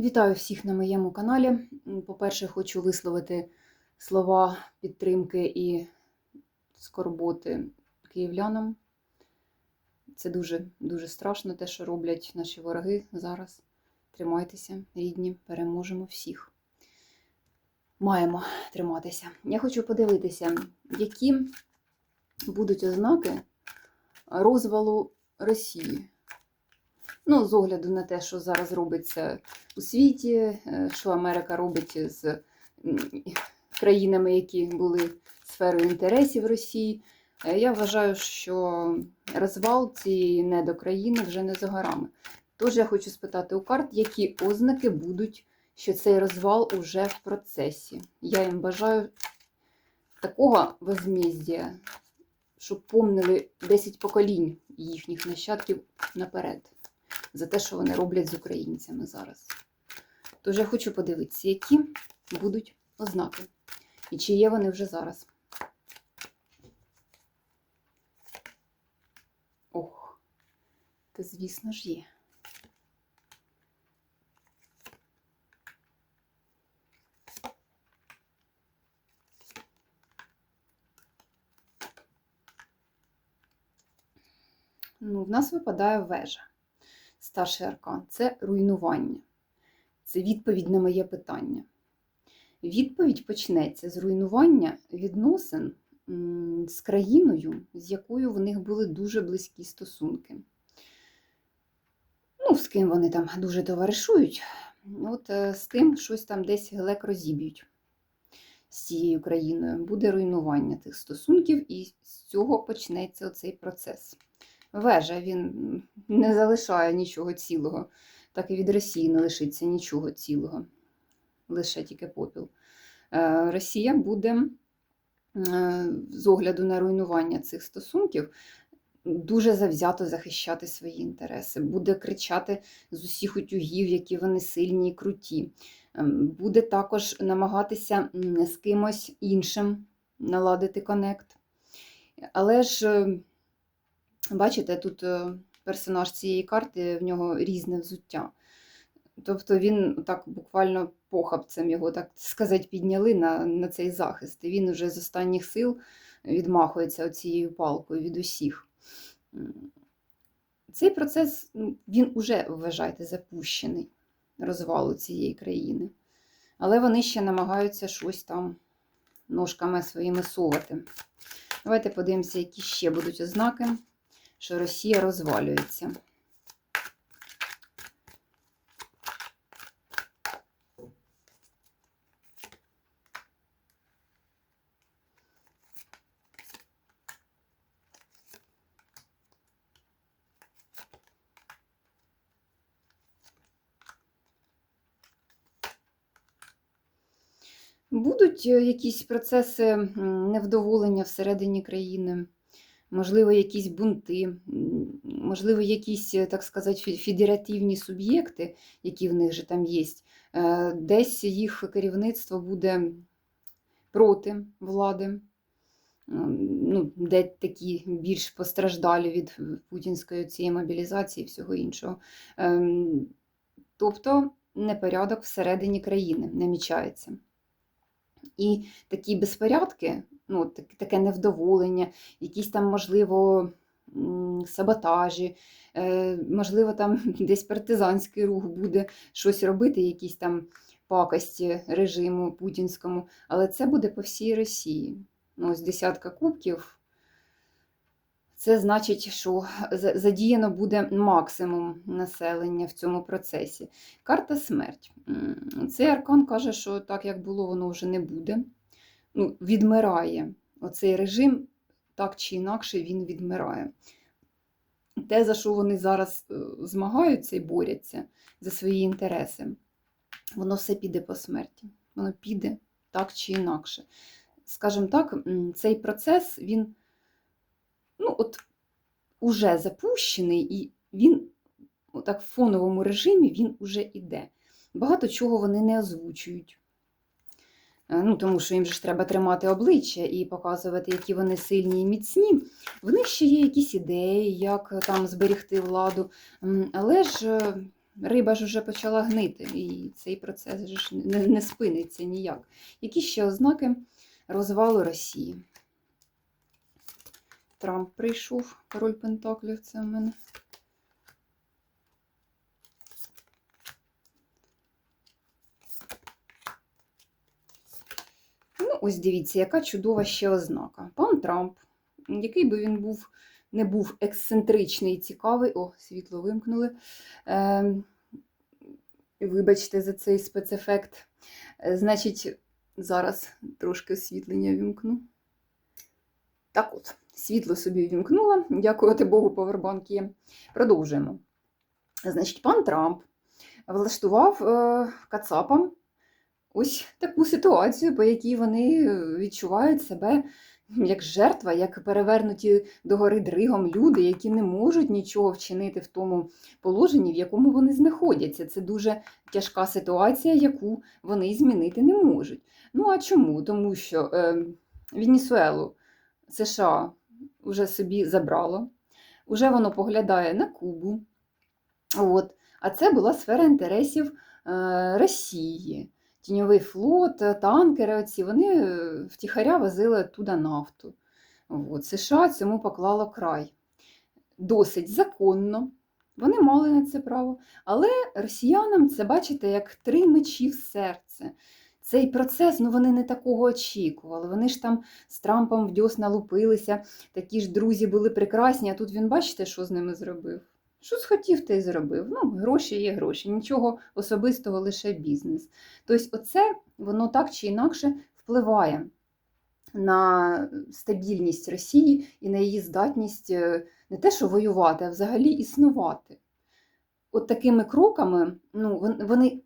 Вітаю всіх на моєму каналі. По-перше, хочу висловити слова підтримки і скорботи київлянам. Це дуже дуже страшно, те, що роблять наші вороги зараз. Тримайтеся, рідні, переможемо всіх. Маємо триматися. Я хочу подивитися, які будуть ознаки розвалу Росії. Ну, з огляду на те, що зараз робиться у світі, е, що Америка робить з країнами, які були сферою інтересів Росії. Е, Я вважаю, що розвал цієї недокраїни вже не за горами. Тож я хочу спитати у карт, які ознаки будуть, що цей розвал уже в процесі. Я їм бажаю такого возмездія, щоб помнили 10 поколінь їхніх нащадків наперед за те, що вони роблять з українцями зараз. Тож я хочу подивитися, які будуть ознаки, і чи є вони вже зараз. Ох, та звісно ж є. Ну, в нас випадає вежа. Старший аркан це руйнування. Це відповідь на моє питання. Відповідь почнеться з руйнування відносин з країною, з якою в них були дуже близькі стосунки. Ну, з ким вони там дуже товаришують, от е, з тим щось там десь гелек розіб'ють з цією країною. Буде руйнування тих стосунків, і з цього почнеться оцей процес. Вежа він не залишає нічого цілого, так і від Росії не лишиться нічого цілого, лише тільки попіл. Е, Росія буде е, з огляду на руйнування цих стосунків дуже завзято захищати свої інтереси, буде кричати з усіх утюгів, які вони сильні і круті. Ем, Буде також намагатися з кимось іншим наладити конект. Але ж. Бачите, тут е, персонаж цієї карти, в нього різне взуття. Тобто він так буквально похабцем його, так сказати, підняли на, на цей захист. І він вже з останніх сил відмахується оцією палкою від усіх. Цей процес, ну, він уже, вважайте, запущений розвалу цієї країни. Але вони ще намагаються щось там ножками своїми совати. Давайте подивимося, які ще будуть ознаки що Росія розвалюється. Будуть е, якісь процеси невдоволення всередині країни можливо, якісь бунти, можливо, якісь, е, так сказати, федеративні суб'єкти, які в них же там є. Е, Десь їх керівництво буде проти влади, ну, де такі більш постраждалі від путінської цієї мобілізації і всього іншого. Ем, Тобто непорядок всередині країни намічається. І такі безпорядки, ну, таке невдоволення, якісь там, можливо, саботажі, е, можливо, там десь партизанський рух буде щось робити, якісь там пакості режиму путінському, але це буде по всій Росії. Ну, ось десятка кубків. Це значить, що задіяно буде максимум населення в цьому процесі. Карта смерть. Цей аркан каже, що так як було, воно вже не буде. Ну, відмирає. Оцей режим, так чи інакше, він відмирає. Те, за що вони зараз е, змагаються і борються за свої інтереси, воно все піде по смерті. Воно піде так чи інакше. Скажімо так, цей процес, він ну, от, уже запущений, і він так в фоновому режимі він уже іде. Багато чого вони не озвучують. Е, Ну, тому що їм ж треба тримати обличчя і показувати, які вони сильні і міцні. В них ще є якісь ідеї, як там зберегти владу. Але ж е, риба ж вже почала гнити, і цей процес ж не, не спиниться ніяк. Які ще ознаки розвалу Росії? Трамп прийшов, король Пентаклів, це в мене. Ось дивіться, яка чудова ще ознака. Пан Трамп, який би він був, не був ексцентричний і цікавий. О, світло вимкнули. Е, вибачте за цей спецефект. Е, значить, зараз трошки освітлення вімкну. Так от, світло собі вімкнула. Дякувати Богу, повербанк є. Продовжуємо. Значить, пан Трамп влаштував е, Кацапам ось таку ситуацію, по якій вони е, відчувають себе як жертва, як перевернуті догори дригом люди, які не можуть нічого вчинити в тому положенні, в якому вони знаходяться. Це дуже тяжка ситуація, яку вони змінити не можуть. Ну а чому? Тому що е, Венесуелу США вже собі забрало, вже воно поглядає на Кубу. От. А це була сфера інтересів е, Росії. Тіньовий флот, танкери, оці, вони е, втіхаря возили туди нафту. От. США цьому поклало край. Досить законно. Вони мали на це право. Але росіянам це, бачите, як три мечі в серце. Цей процес, ну вони не такого очікували. Вони ж там з Трампом в дьосна лупилися, такі ж друзі були прекрасні, а тут він, бачите, що з ними зробив? Що схотів, те й зробив. Ну, гроші є гроші, нічого особистого, лише бізнес. Тобто, оце воно так чи інакше впливає на стабільність Росії і на її здатність е, не те, що воювати, а взагалі існувати. От такими кроками, ну, вони,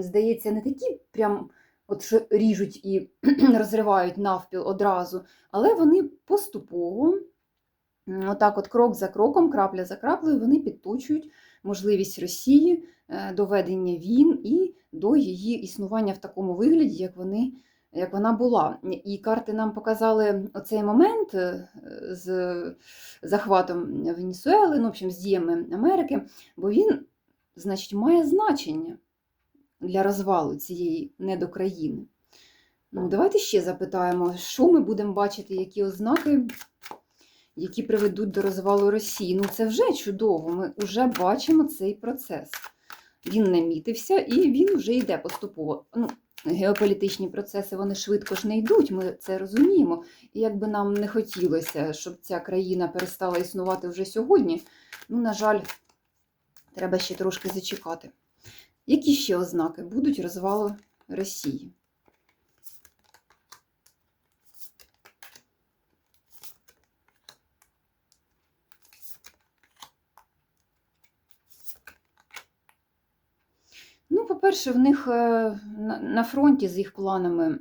здається, не такі прям от що ріжуть і розривають навпіл одразу, але вони поступово. Отак, от крок за кроком, крапля за краплею, вони підточують можливість Росії е, до ведення війн і до її існування в такому вигляді, як, вони, як вона була. І карти нам показали оцей момент е, з захватом Венесуели, ну, в общем, з діями Америки, бо він, значить, має значення для розвалу цієї недокраїни. Ну, давайте ще запитаємо, що ми будемо бачити, які ознаки які приведуть до розвалу Росії. Ну це вже чудово. Ми вже бачимо цей процес. Він намітився і він вже йде поступово. Ну, Геополітичні процеси вони швидко ж не йдуть, ми це розуміємо. І як би нам не хотілося, щоб ця країна перестала існувати вже сьогодні, ну, на жаль, треба ще трошки зачекати. Які ще ознаки будуть розвалу Росії? По-перше, в них е, на- фронті з їх планами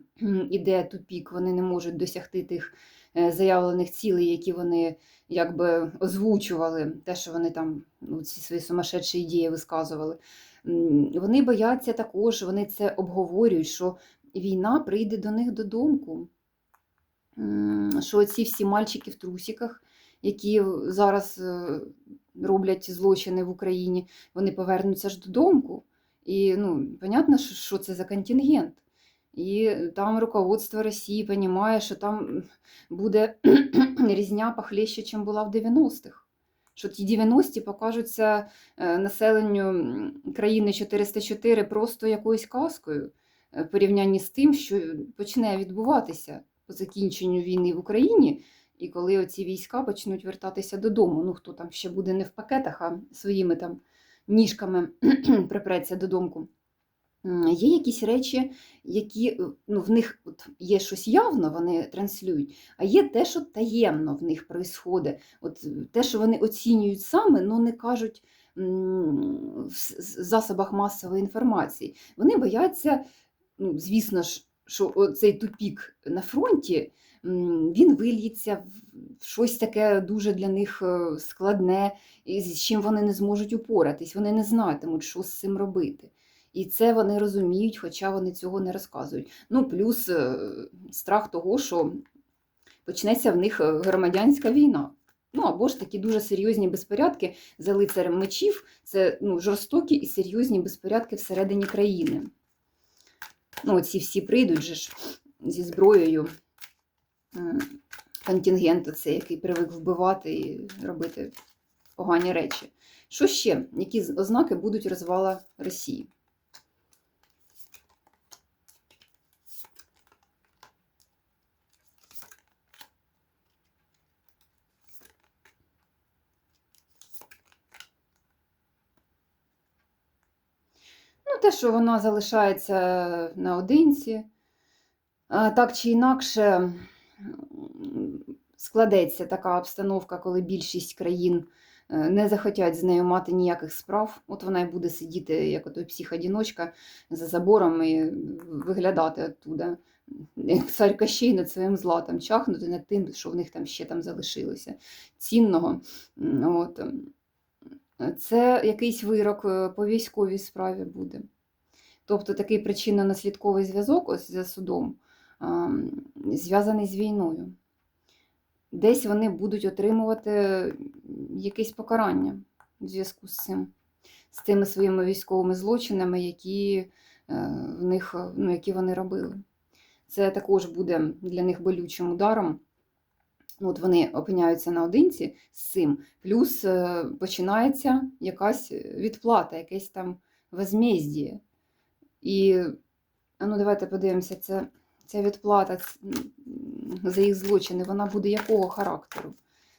іде тупік, вони не можуть досягти тих е, заявлених цілей, які вони якби озвучували, те, що вони там ну, ці свої сумасшедші ідеї висказували. Вони бояться також, вони це обговорюють, що війна прийде до них додому. Що ці всі мальчики в трусиках, які зараз е, роблять злочини в Україні, вони повернуться ж додому. І ну, понятно, що, це за контингент. І там руководство Росії розуміє, що там буде різня похлеще, ніж була в 90-х. Що ті 90-ті покажуться населенню країни 404 просто якоюсь казкою е, в порівнянні з тим, що почне відбуватися по закінченню війни в Україні, і коли оці війська почнуть вертатися додому. Ну, хто там ще буде не в пакетах, а своїми там ніжками припреться додому. М, Є якісь речі, які е, ну, в них от є щось явно, вони транслюють, а є те, що таємно в них происходить. От е, те, що вони оцінюють саме, але не кажуть в засобах масової інформації. Вони бояться, ну, звісно ж, що цей тупік на фронті він вильється в щось таке дуже для них е, складне, з чим вони не зможуть упоратись. Вони не знатимуть, що з цим робити. І це вони розуміють, хоча вони цього не розказують. Ну, плюс е, страх того, що почнеться в них е, громадянська війна. Ну або ж такі дуже серйозні безпорядки за лицарем мечів це ну, жорстокі і серйозні безпорядки всередині країни. Ну, ці всі прийдуть же ж зі зброєю Контингент контингенту, це який привик вбивати і робити погані речі. Що ще? Які ознаки будуть розвала Росії? Те, що вона залишається наодинці, так чи інакше складеться така обстановка, коли більшість країн е, не захотять з нею мати ніяких справ. От вона і буде сидіти, як отой психодіночка, за забором і виглядати оттуда. Як цар Кощей над своїм златом, чахнути над тим, що в них там ще там залишилося цінного. От. Це якийсь вирок е, по військовій справі буде. Тобто такий причинно-наслідковий зв'язок ось за судом зв'язаний з війною. Десь вони будуть отримувати якесь покарання в зв'язку з цим, з тими своїми військовими злочинами, які, е, в них, ну, які вони робили. Це також буде для них болючим ударом. От вони опиняються наодинці з цим, плюс е, починається якась відплата, якесь там возмездіє. І ну, давайте подивимося, це, ця відплата за їх злочини, вона буде якого характеру?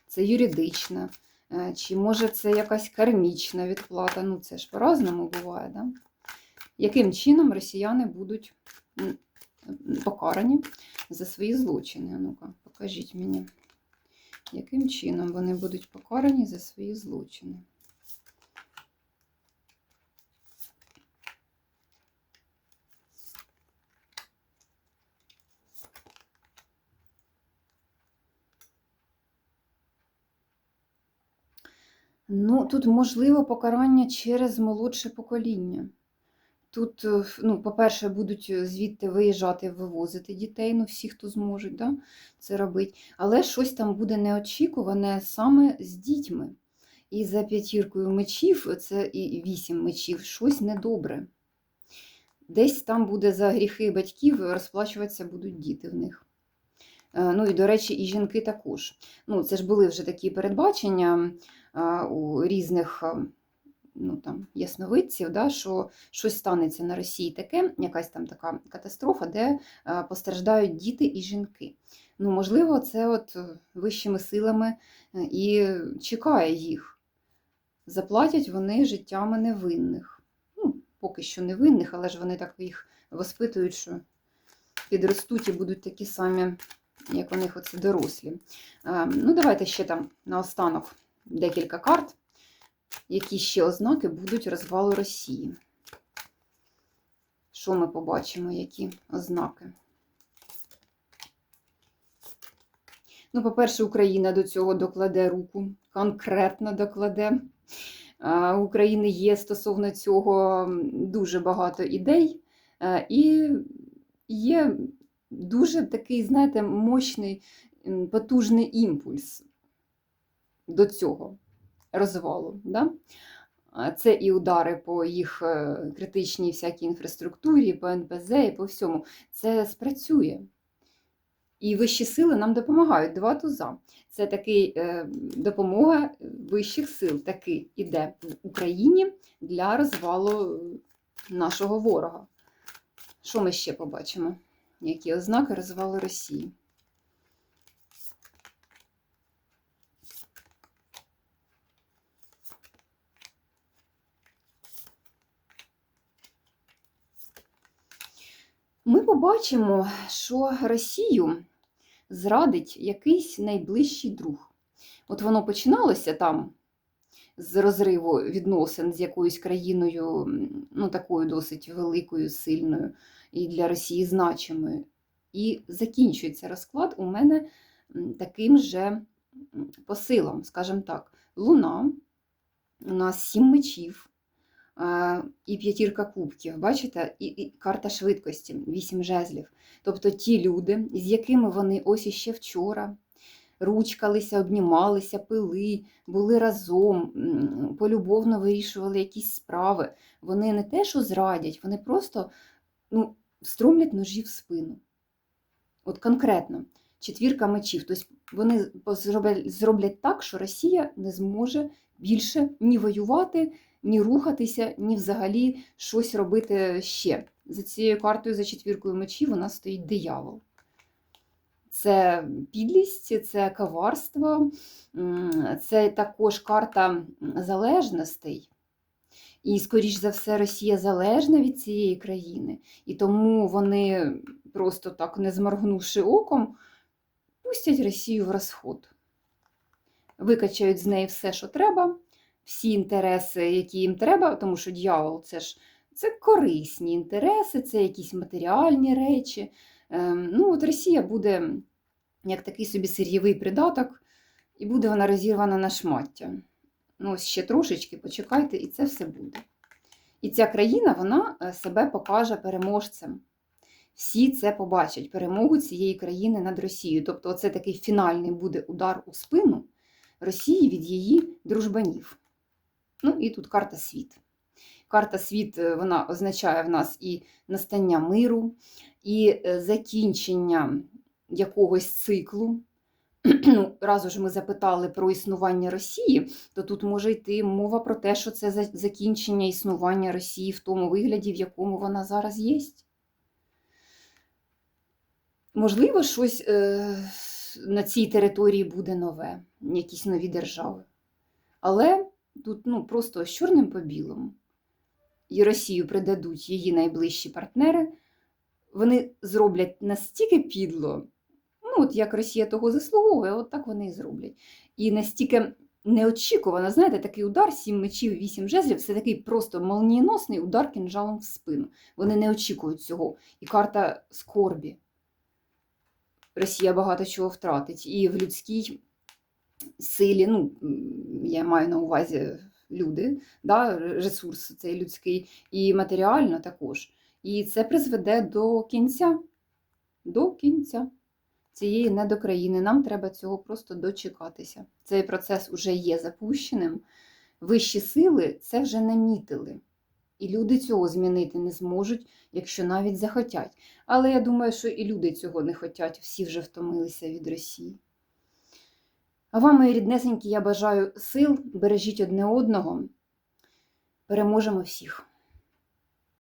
Це юридична, е, чи може це якась кармічна відплата? Ну, це ж по-разному буває, да? Яким чином росіяни будуть покарані за свої злочини? Ну-ка, покажіть мені, яким чином вони будуть покарані за свої злочини? Ну, тут можливо покарання через молодше покоління. Тут, е, ну, по-перше, будуть е, звідти виїжджати, вивозити дітей, ну, всі, хто зможуть да, це робити. Але щось там буде неочікуване саме з дітьми. І за п'ятіркою мечів, це і вісім мечів, щось недобре. Десь там буде за гріхи батьків розплачуватися будуть діти в них. Е, Ну і, до речі, і жінки також. Ну, це ж були вже такі передбачення у різних ну, там, ясновидців, да, що щось станеться на Росії таке, якась там така катастрофа, де постраждають діти і жінки. Ну, можливо, це от е, вищими силами е, і чекає їх. Заплатять вони життями невинних. Ну, поки що невинних, але ж вони так їх воспитують, що підростуть і будуть такі самі, як у них оце дорослі. Е, Ну, давайте ще там наостанок декілька карт, які ще ознаки будуть розвалу Росії. Що ми побачимо, які ознаки? Ну, по-перше, Україна до цього докладе руку, конкретно докладе. Е, У України є стосовно цього дуже багато ідей, е, і є дуже такий, знаєте, мощний, потужний імпульс до цього розвалу. Да? Це і удари по їх е, критичній всякій інфраструктурі, по НПЗ і по всьому. Це спрацює. І вищі сили нам допомагають. Два туза. Це такий е, допомога вищих сил таки іде в Україні для розвалу е, нашого ворога. Що ми ще побачимо? Які ознаки розвалу Росії? Ми побачимо, що Росію зрадить якийсь найближчий друг. От воно починалося там з розриву відносин з якоюсь країною, ну такою досить великою, сильною і для Росії значимою. І закінчується розклад у мене таким же посилом, скажімо так, Луна, у нас сім мечів. І п'ятірка кубків, бачите, і, і карта швидкості, вісім жезлів. Тобто ті люди, з якими вони ось іще вчора ручкалися, обнімалися, пили, були разом, полюбовно вирішували якісь справи. Вони не те, що зрадять, вони просто ну, встромлять ножі в спину. От конкретно, четвірка мечів. Тобто вони зроблять, так, що Росія не зможе більше ні воювати, ні рухатися, ні взагалі щось робити ще. За цією картою, за четвіркою мечів, нас стоїть диявол. Це підлість, це коварство, це також карта залежностей. І, скоріш за все, Росія залежна від цієї країни, і тому вони просто так, не зморгнувши оком, пустять Росію в розход. Викачають з неї все, що треба, всі інтереси, які їм треба, тому що дьявол це ж це корисні інтереси, це якісь матеріальні речі. Ем, Ну, от Росія буде як такий собі сир'євий придаток, і буде вона розірвана на шмаття. Ну, ось ще трошечки, почекайте, і це все буде. І ця країна вона е, себе покаже переможцем. Всі це побачать, перемогу цієї країни над Росією. Тобто, це такий фінальний буде удар у спину Росії від її дружбанів. Ну і тут карта світ. Карта світ е, вона означає в нас і настання миру, і е, закінчення якогось циклу. Ну, раз уже ми запитали про існування Росії, то тут може йти мова про те, що це закінчення існування Росії в тому вигляді, в якому вона зараз є. Можливо, щось е, на цій території буде нове, якісь нові держави. Але тут ну, просто з чорним по білому. І Росію придадуть її найближчі партнери. Вони зроблять настільки підло, ну, от як Росія того заслуговує, от так вони і зроблять. І настільки неочікувано, знаєте, такий удар, сім мечів, вісім жезлів, це такий просто молнієносний удар кінжалом в спину. Вони не очікують цього. І карта скорбі. Росія багато чого втратить. І в людській силі, ну, я маю на увазі люди, да, ресурс цей людський, і матеріально також. І це призведе до кінця. До кінця цієї недокраїни. Нам треба цього просто дочекатися. Цей процес уже є запущеним. Вищі сили це вже намітили. І люди цього змінити не зможуть, якщо навіть захотять. Але я думаю, що і люди цього не хочуть, всі вже втомилися від Росії. А вам, мої ріднесенькі, я бажаю сил, бережіть одне одного. Переможемо всіх.